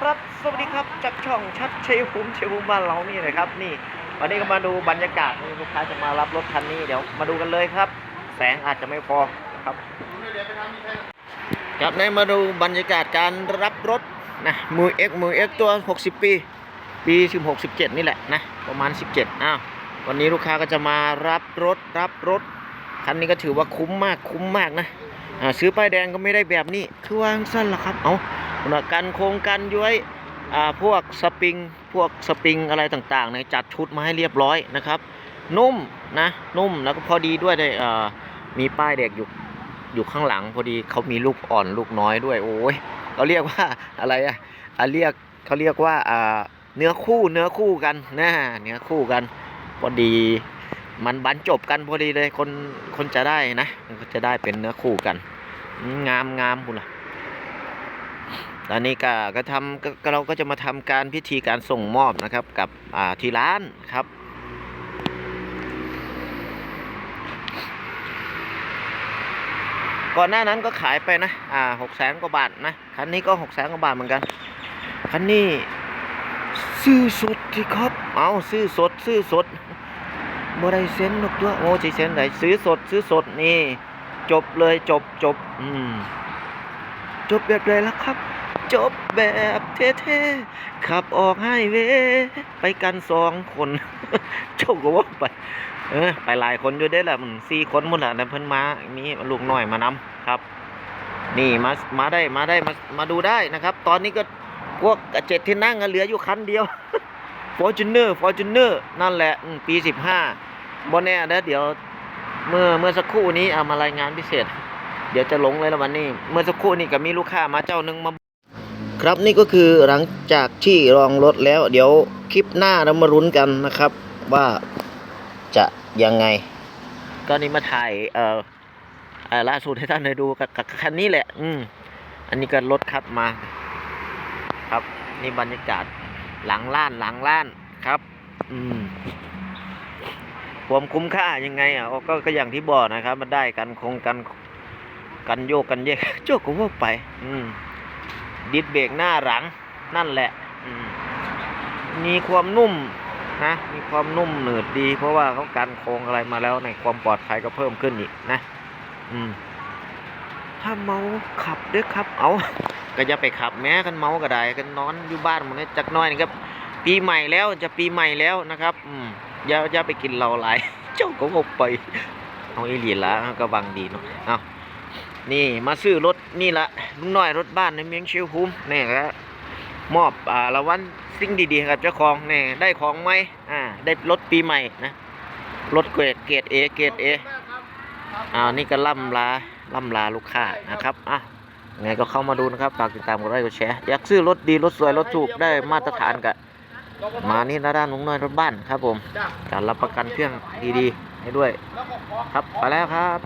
ครับ สวัสดีครับจากช่องชัดเชยภูมิชัยภูมิบ้านเรานี่เลยครับ นี่ วันนี้ก็มาดูบรรยากาศนี่ลูกค้าจะมารับรถคันนี้เดี๋ยวมาดูกันเลยครับ แสงอาจจะไม่พอครับครับในมาดูบรรยากาศการรับรถนะมือเอ็กมือเอ็กตัว 60 ปี ปี16 17 นี่แหละนะประมาณ 17อ้าววันนี้ลูกค้าก็จะมารับรถรับรถคันนี้ก็ถือว่าคุ้มมากคุ้มมากนะอ่าซื้อป้ายแดงก็ไม่ได้แบบนี้คือวางสั้นละครับเอา กันโครงกันย้วยอ่าพวกสปริงพวกสปริงอะไรต่างๆเนี่ยจัดชุดมาให้เรียบร้อยนะครับ นุ่มนะนุ่มแล้วก็พอดีด้วยเลยอ่ามีป้ายเด็กอยู่อยู่ข้างหลังพอดีเขามีลูกอ่อนลูกน้อยด้วยโอ้ยเขาเรียกว่าอะไรอะเรียกเขาเรียกว่าอ่าเนื้อคู่เนื้อคู่กันนะเนื้อคู่กันพอดีมันบรรจบกันพอดีเลยคนคนจะได้นะ มันก็จะได้เป็นเนื้อคู่กัน งามงามคุณล่ะ ตอนนี้ก็ก็ทำก็เราก็จะมาทำการพิธีการส่งมอบนะครับกับที่ร้านครับ ก่อนหน้านั้นก็ขายไปนะอ่าหกแสนกว่าบาทนะคันนี้ก็หกแสนกว่าบาทเหมือนกันคันนี้ซื้อสดที่ครับ เอาซื้อสดซื้อสดบ่ได้เซ็นหรอกตัวโอ้ใช่เซ็นไหนซื้อสดซื้อสดนี่ จบเลยจบจบอืมจบแบบเลยละครับ จบแบบเท่ๆ ขับออกให้เวไปกันสองคน เจ้าก็ว่าไป เออ ไปหลายคนอยู่ได้อละมึงสี่คนหมดละแต่เพิ่นมา มีลูกน้อยมานำครับ นี่มา มาได้ มาได้ มา มาดูได้นะครับ ตอนนี้ก็พวกเจ็ดที่นั่งเหลืออยู่คันเดียว Fortuner Fortuner นั่นแหละ ปีสิบห้าบนแน่นะเดี๋ยวเมื่อเมื่อสักครู่นี้เอามารายงานพิเศษ เดี๋ยวจะหลงเลยละวันนี้ เมื่อสักครู่นี้ก็มีลูกค้ามาเจ้าหนึงมา ครับนี่ก็คือหลังจากที่รองรถแล้ว เดี๋ยวคลิปหน้าเรามารุ้นกันนะครับ ว่าจะยังไง ก็นี่มาถ่ายเอ่อล่าสุดให้ท่านได้ดูกับคันนี้แหละ อืมอันนี้ก็รถคัดมา ครับนี่บรรยากาศหลังล้านหลังล้านครับ อืมความคุ้มค่ายังไงอะก็ก็อย่างที่บอกนะครับ มันได้กันคงกันกันโยกกันแยกโจกก็ว่าไป อืม ดิดเบรกหน้าหลังนั่นแหละมีความนุ่มนะมีความนุ่มหนืดดี เพราะว่าเขากันโครงอะไรมาแล้วในความปลอดภัยก็เพิ่มขึ้นอีกนะ อืม ถ้าเมาขับเด้อครับ เอาก็จะไปขับแม้กันเมาก็ได้กันนอนอยู่บ้านหมันจักน้อยนี่ครับ ปีใหม่แล้วจะปีใหม่แล้วนะครับ อืมอย่าอย่าไปกินเหล้าหลาย เจ้าก็บอกไปเอาอีหลีละก็บังดีเนาะเอา นี่มาซื้อรถนี่ละลุงน้อยรถบ้านในเมียงเชียวภูมินี่ก็มอบอ่ารางวัลสิ่งดีๆกับเจ้าของนี่ได้ของไหมอ่าได้รถปีใหม่นะรถเกรดเกรดเอเกรดเออ่านี่ก็ล่ำลาล่ำลาลูกค้านะครับอะไงก็เข้ามาดูนะครับฝากติดตามกดไลค์กดแชร์อยากซื้อรถดีรถสวยรถถูกได้มาตรฐานกะมานี่นะด้านลุงน้อยรถบ้านครับผมการรับประกันเครื่องดีๆให้ด้วย ครับไปแล้วครับ